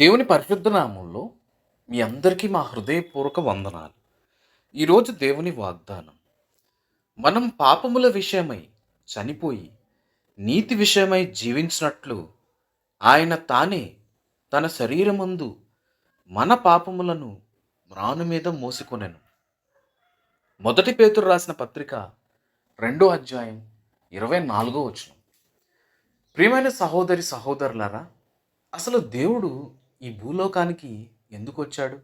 దేవుని పరిశుద్ధ నామంలో మీ అందరికీ మా హృదయపూర్వక వందనాలు. ఈరోజు దేవుని వాగ్దానం మనం పాపముల విషయమై చనిపోయి నీతి విషయమై జీవించినట్లు ఆయన తానే తన శరీరమందు మన పాపములను మ్రాను మీద మోసుకొనెను. మొదటి పేతురు రాసిన పత్రిక రెండో అధ్యాయం ఇరవై నాలుగో వచనం. ప్రియమైన సహోదరి సహోదరులారా అసలు దేవుడు ఈ భూలోకానికి ఎందుకు వచ్చాడు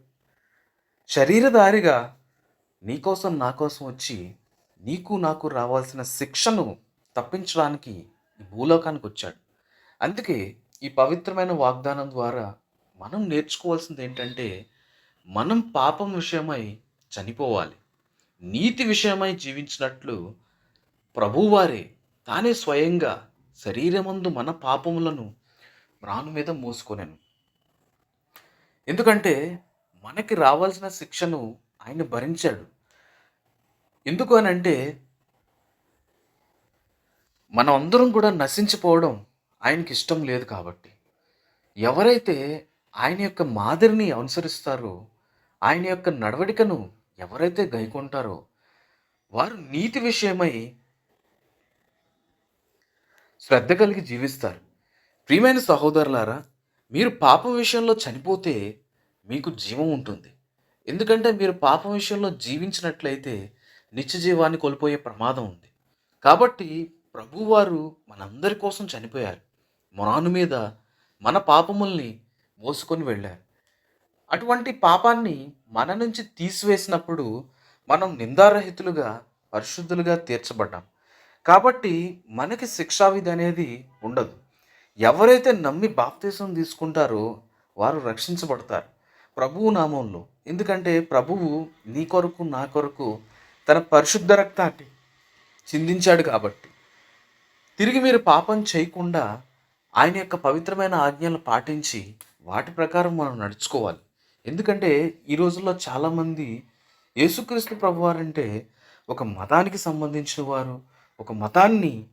శరీరధారిగా నీకోసం నా కోసం వచ్చి నీకు నాకు రావాల్సిన శిక్షను తప్పించడానికి ఈ భూలోకానికి వచ్చాడు. అందుకే ఈ పవిత్రమైన వాగ్దానం ద్వారా మనం నేర్చుకోవాల్సింది ఏంటంటే మనం పాపం విషయమై చనిపోవాలి. నీతి విషయమై జీవించినట్లు ప్రభువారే తానే స్వయంగా శరీరమందు మన పాపములను మ్రాను మీద మోసుకొనెను. ఎందుకంటే మనకి రావాల్సిన శిక్షను ఆయన భరించాడు. ఎందుకు అని అంటే మనం అందరం కూడా నశించిపోవడం ఆయనకి ఇష్టం లేదు కాబట్టి. ఎవరైతే ఆయన యొక్క మాదిరిని అనుసరిస్తారో ఆయన యొక్క నడవడికను ఎవరైతే గైకొంటారో వారు నీతి విషయమై శ్రద్ధ కలిగి జీవిస్తారు. ప్రియమైన సహోదరులారా మీరు పాపం విషయంలో చనిపోతే మీకు జీవం ఉంటుంది. ఎందుకంటే మీరు పాపం విషయంలో జీవించినట్లయితే నిత్య జీవాన్ని కోల్పోయే ప్రమాదం ఉంది. కాబట్టి ప్రభువారు మనందరి కోసం చనిపోయారు. మొరాను మీద మన పాపముల్ని మోసుకొని వెళ్ళారు. అటువంటి పాపాన్ని మన నుంచి తీసివేసినప్పుడు మనం నిందారహితులుగా పరిశుద్ధులుగా తీర్చబడ్డాం. కాబట్టి మనకి శిక్షావిధి అనేది ఉండదు. ఎవరైతే నమ్మి బాప్తీసం తీసుకుంటారో వారు రక్షించబడతారు ప్రభువు నామంలో. ఎందుకంటే ప్రభువు నీ కొరకు నా కొరకు తన పరిశుద్ధ రక్తాన్ని చిందించాడు కాబట్టి. తిరిగి మీరు పాపం చేయకుండా ఆయన యొక్క పవిత్రమైన ఆజ్ఞలు పాటించి వాటి ప్రకారం మనం నడుచుకోవాలి. ఎందుకంటే ఈ రోజుల్లో చాలామంది యేసుక్రీస్తు ప్రభువారంటే ఒక మతానికి సంబంధించిన వారు ఒక మతాన్ని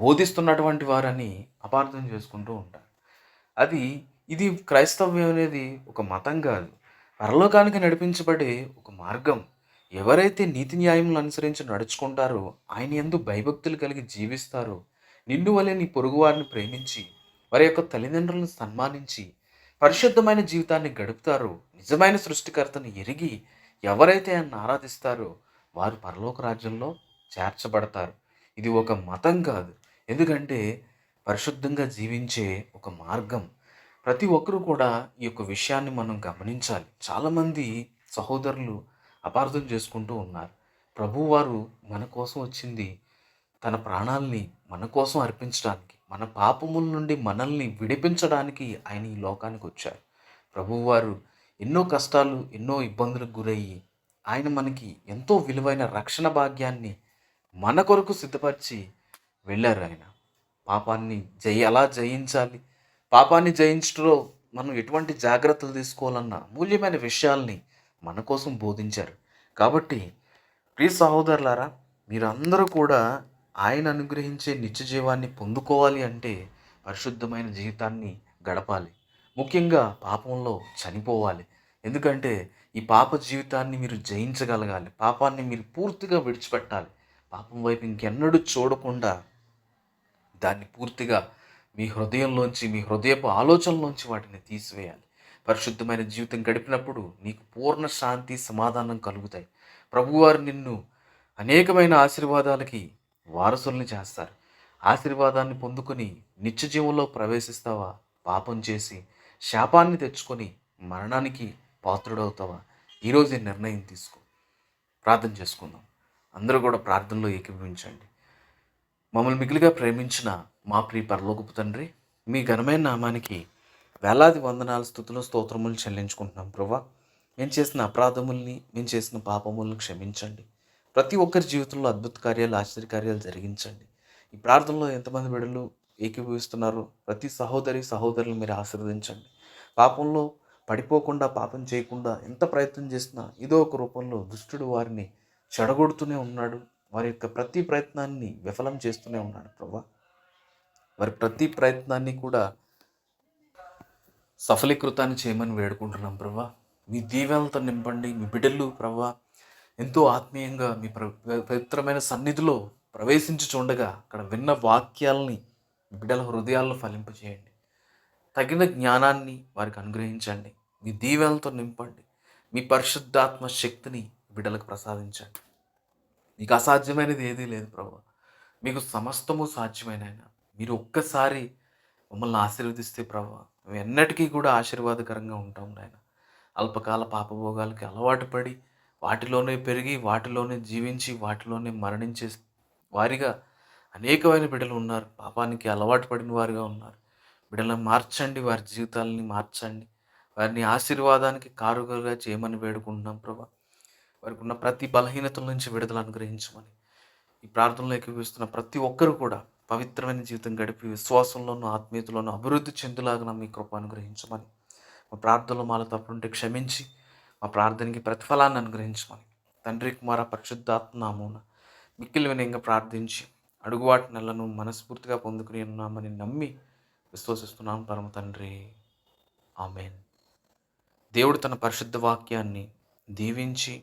బోధిస్తున్నటువంటి వారని అపార్థం చేసుకుంటూ ఉంటారు. అది ఇది క్రైస్తవ్యం అనేది ఒక మతం కాదు. పరలోకానికి నడిపించబడే ఒక మార్గం. ఎవరైతే నీతి న్యాయములు అనుసరించి నడుచుకుంటారో ఆయన ఎందు భయభక్తులు కలిగి జీవిస్తారో నిన్ను వలె నీ పొరుగువారిని ప్రేమించి వారి యొక్క తల్లిదండ్రులను సన్మానించి పరిశుద్ధమైన జీవితాన్ని గడుపుతారో నిజమైన సృష్టికర్తను ఎరిగి ఎవరైతే ఆయన ఆరాధిస్తారో వారు పరలోక రాజ్యంలో చేర్చబడతారు. ఇది ఒక మతం కాదు. ఎందుకంటే పరిశుద్ధంగా జీవించే ఒక మార్గం. ప్రతి ఒక్కరూ కూడా ఈ యొక్క విషయాన్ని మనం గమనించాలి. చాలామంది సహోదరులు అపార్థం చేసుకుంటూ ఉన్నారు. ప్రభువారు మన కోసం వచ్చింది తన ప్రాణాల్ని మన కోసం అర్పించడానికి మన పాపముల నుండి మనల్ని విడిపించడానికి ఆయన ఈ లోకానికి వచ్చారు. ప్రభువారు ఎన్నో కష్టాలు ఎన్నో ఇబ్బందులకు గురయ్యి ఆయన మనకి ఎంతో విలువైన రక్షణ భాగ్యాన్ని మన కొరకు సిద్ధపరిచి వెళ్ళారు ఆయన. పాపాన్ని జయ ఎలా జయించాలి? పాపాన్ని జయించడంలో మనం ఎటువంటి జాగ్రత్తలు తీసుకోవాలన్న మూల్యమైన విషయాల్ని మన కోసం బోధించారు. కాబట్టి ప్రియ సహోదరులారా మీరందరూ కూడా ఆయన అనుగ్రహించే నిత్య జీవాన్ని పొందుకోవాలి అంటే పరిశుద్ధమైన జీవితాన్ని గడపాలి. ముఖ్యంగా పాపంలో చనిపోవాలి. ఎందుకంటే ఈ పాప జీవితాన్ని మీరు జయించగలగాలి. పాపాన్ని మీరు పూర్తిగా విడిచిపెట్టాలి. పాపం వైపు ఇంకెన్నడూ చూడకుండా దాన్ని పూర్తిగా మీ హృదయంలోంచి మీ హృదయపు ఆలోచనలోంచి వాటిని తీసివేయాలి. పరిశుద్ధమైన జీవితం గడిపినప్పుడు నీకు పూర్ణ శాంతి సమాధానం కలుగుతాయి. ప్రభువారు నిన్ను అనేకమైన ఆశీర్వాదాలకి వారసుల్ని చేస్తారు. ఆశీర్వాదాన్ని పొందుకొని నిత్య జీవంలో ప్రవేశిస్తావా? పాపం చేసి శాపాన్ని తెచ్చుకొని మరణానికి పాత్రుడవుతావా? ఈరోజు నిర్ణయం తీసుకో. ప్రార్థన చేసుకుందాం. అందరూ కూడా ప్రార్థనలో ఏకీభవించండి. మమ్మల్ని మిగిలిగా ప్రేమించిన మా ప్రియ పరలోకపు తండ్రి మీ ఘనమైన నామానికి వేలాది వందనాల స్థుతులు స్తోత్రములు చెల్లించుకుంటున్నాం ప్రభా. మేము చేసిన అపరాధముల్ని మేము చేసిన పాపములను క్షమించండి. ప్రతి ఒక్కరి జీవితంలో అద్భుత కార్యాలు ఆశ్చర్యకార్యాలు జరిగించండి. ఈ ప్రార్థనలో ఎంతమంది బిడ్డలు ఏకీభవిస్తున్నారో ప్రతి సహోదరి సహోదరులు మీరు ఆశీర్వదించండి. పాపంలో పడిపోకుండా పాపం చేయకుండా ఎంత ప్రయత్నం చేసినా ఇదో ఒక రూపంలో దుష్టుడు వారిని చెడగొడుతూనే ఉన్నాడు. వారి యొక్క ప్రతి ప్రయత్నాన్ని విఫలం చేస్తూనే ఉన్నాడు ప్రభా. వారి ప్రతి ప్రయత్నాన్ని కూడా సఫలీకృతాన్ని చేయమని వేడుకుంటున్నాం ప్రభా. మీ దీవెనలతో నింపండి మీ బిడ్డలు ప్రభా ఎంతో ఆత్మీయంగా మీ పవిత్రమైన సన్నిధిలో ప్రవేశించి చూడగా అక్కడ విన్న వాక్యాలని బిడ్డల హృదయాల్లో ఫలింపజేయండి. తగిన జ్ఞానాన్ని వారికి అనుగ్రహించండి. మీ దీవెనలతో నింపండి. మీ పరిశుద్ధాత్మ శక్తిని బిడ్డలకు ప్రసాదించండి. మీకు అసాధ్యమైనది ఏదీ లేదు ప్రభు. మీకు సమస్తము సాధ్యమైన మీరు ఒక్కసారి మమ్మల్ని ఆశీర్వదిస్తే ప్రభు మేము ఎన్నటికీ కూడా ఆశీర్వాదకరంగా ఉంటాం నాయన. అల్పకాల పాపభోగాలకి అలవాటు పడి వాటిలోనే పెరిగి వాటిలోనే జీవించి వాటిలోనే మరణించే వారిగా అనేకమైన బిడ్డలు ఉన్నారు. పాపానికి అలవాటు పడిన వారిగా ఉన్నారు. బిడ్డలను మార్చండి వారి జీవితాలని మార్చండి. వారిని ఆశీర్వాదానికి కారుగా చేయమని వేడుకుంటున్నాం ప్రభా. వారికి ఉన్న ప్రతి బలహీనతల నుంచి విడుదల అనుగ్రహించమని ఈ ప్రార్థనలో ఏకీవిస్తున్న ప్రతి ఒక్కరు కూడా పవిత్రమైన జీవితం గడిపి విశ్వాసంలోనూ ఆత్మీయతలోనూ అభివృద్ధి చెందులాగా మీ కృప అనుగ్రహించమని మా ప్రార్థనలో మాలో తప్పుంటే క్షమించి మా ప్రార్థనకి ప్రతిఫలాన్ని అనుగ్రహించమని తండ్రి కుమార పరిశుద్ధాత్మ నామూన మిక్కిలి వినయంగా ప్రార్థించి అడుగువాటి నెలను మనస్ఫూర్తిగా పొందుకుని ఉన్నామని నమ్మి విశ్వసిస్తున్నాను పరమ తండ్రి ఆమెన్. దేవుడు తన పరిశుద్ధ వాక్యాన్ని దీవించి